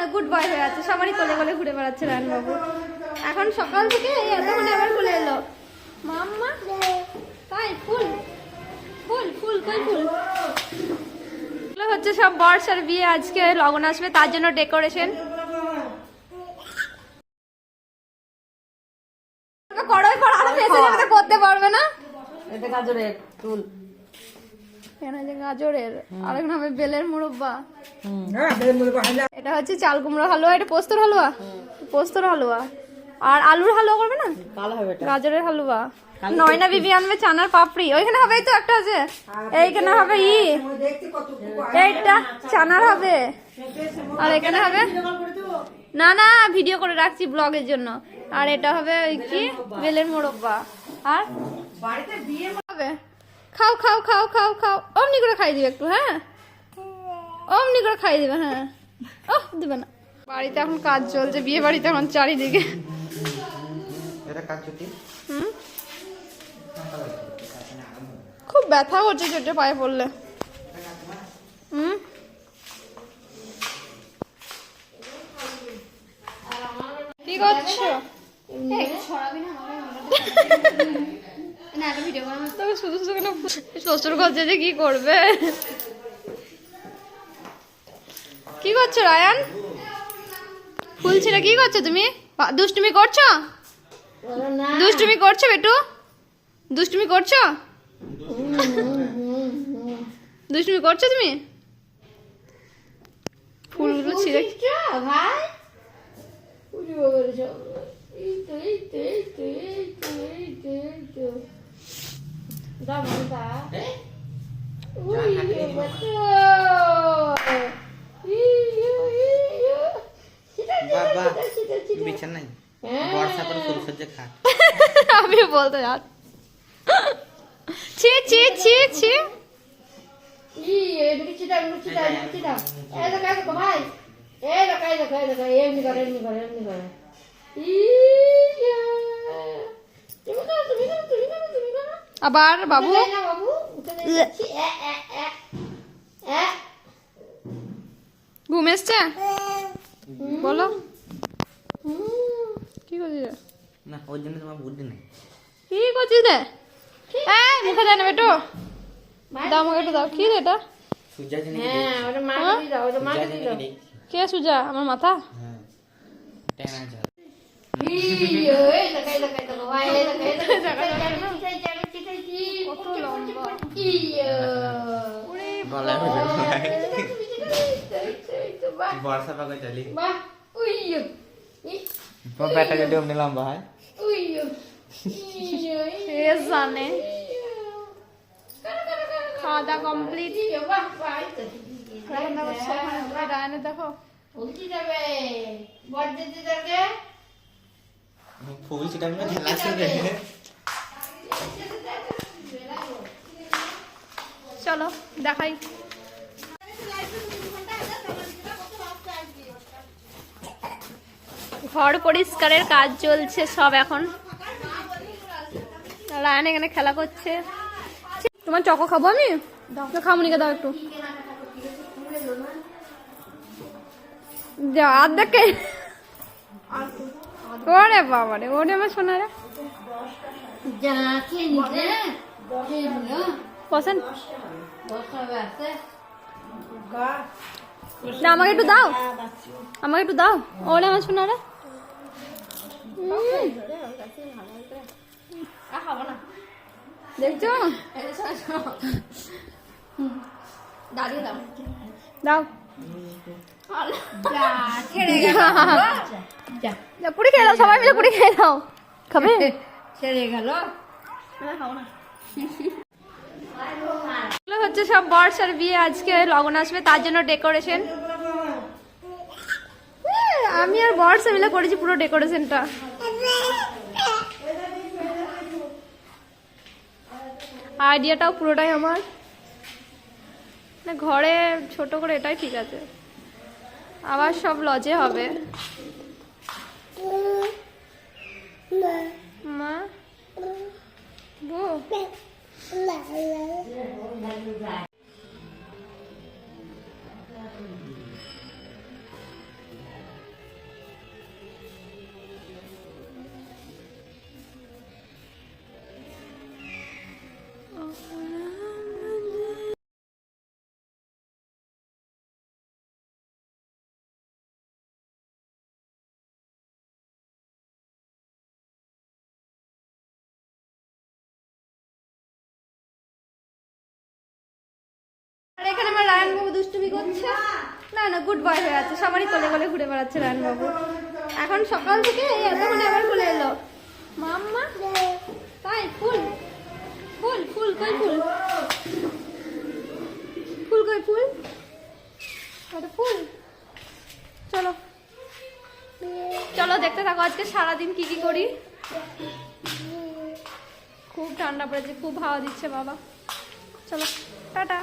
না good boy হয়ে আছে। সবারই কোলে কোলে ঘুরে বেড়াচ্ছে রায়নবাবু এখন সকাল থেকে এই এতক্ষণে আবার কোলে এলো। মাম্মা, তাই ফুল ফুল ফুল কই ফুল। হচ্ছে সব বর্ষার বিয়ে, আজকে লগন আসবে, তার জন্য ডেকোরেশন। করতে পারবে না? এটা গাজরের তুল এখানে যে গাজরের আরেক নামে বেলের মুরব্বা। হ্যাঁ এটা হচ্ছে চাল কুমড়ো হালুয়া এটা পোস্তর হালুয়া? পোস্তর হালুয়া। আর আলুর হালুয়া করবে না? কালো হবে এটা। গাজরের হালুয়া। নয়না বিবি আনবে চানার পাপড়ি। ওইখানে হবে তো একটা আছে এইখানে হবে ই। এইটা চানার হবে। আর এখানে হবে? না না ভিডিও করে রাখছি ব্লগের জন্য। আর এটা হবে ওই কি? বেলের মোরব্বা। আর? বাড়িতে বিয়ে হবে। খাও খাও খাও খাও খাও। অমনি করে খাই দিবে একটু হ্যাঁ? অমনি করে খাই দিবে হ্যাঁ। ও দিবে না। বাড়িতে এখন কাজ চলছে বিয়ে বাড়িতে এখন চারিদিকে। এটা কাজ ছুটি? হুম? খুব ব্যথা করছে চোটে পায়ে পড়লে। হুম? কি করছ? তবে শুধু শুধু কেন শ্বশুর করছে যে কি করবে? কি করছ রায়ান? ফুল ছিল কি করছ তুমি? দুষ্টুমি করছ? দুষ্টুমি করছ বেটু? দুষ্টুমি করছ? দুষ্টুমি করছ তুমি? ফুলগুলো ছিঁড়ে ভাই? বিছানায়। বর্ষা করে ফুলসজ্জা খা আমি বলতে যাচ্ছি ছি ছি ছি ছি তুমি আবার বাবু ঘুম এসছে বলো। কি করছিস রে? না ওর জন্য তোমার বুদ্ধি নেই কি করছিস রে এই মুখে দেয় না বেটু দাও আমাকে একটু দাও কি রে এটা হ্যাঁ কে সুজা আমার মাথা হ্যাঁ কত লম্বা ইয়ো গলায় হয়ে তো, বাহ বর্ষা পাকে চলি বাহ উইয়ো ই- ব্যাটা যদি অমনি লম্বা হয় উইয়ো জানে খাওয়া দাওয়া কমপ্লিট তো, দেখো উল্টি যাবে বড় দিদিদেরকে ফুল সেটা চলো দেখাই। ঘর পরিষ্কারের কাজ চলছে সব এখন। রায়ন এখানে খেলা করছে। তোমার চকো খাব আমি? খামুনিকে দাও একটু। যা আর দেখে ওরে বাবা রে ওরে আমার সোনা রে পছন্দ না আমাকে একটু দাও। আমাকে একটু দাও। ওরে আমার শোনা রে। দেখছ? দাও। পুরি খেয়ে দাও সবাই মিলে পুরি খেয়ে দাও খাবে? ছেড়ে গেল। এগুলো হচ্ছে সব বর্ষার বিয়ে, আজকে লগন আসবে, তার জন্য ডেকোরেশন আমি আর বর্ষা মিলে করেছি পুরো ডেকোরেশনটা আইডিয়াটাও পুরোটাই আমার। না, ঘরে ছোট করে এটাই ঠিক আছে। আবার সব লজে হবে। মা? বউ? Cứ. রায়নবাবু দুষ্টুমি করছে? না না গুড বয় হয়ে আছে। সবারই কোলে কোলে ঘুরে বেড়াচ্ছে রায়নবাবু এখন সকাল থেকে এই আবার কোলে এলো। মাম্মা? তাই, ফুল। ফুল ফুল, কই ফুল? ফুল কই ফুল? ওটা ফুল। চলো। চলো, দেখতে থাকো আজকে সারাদিন কি কি করি। খুব ঠান্ডা পড়েছে, খুব হাওয়া দিচ্ছে বাবা। চলো, টাটা।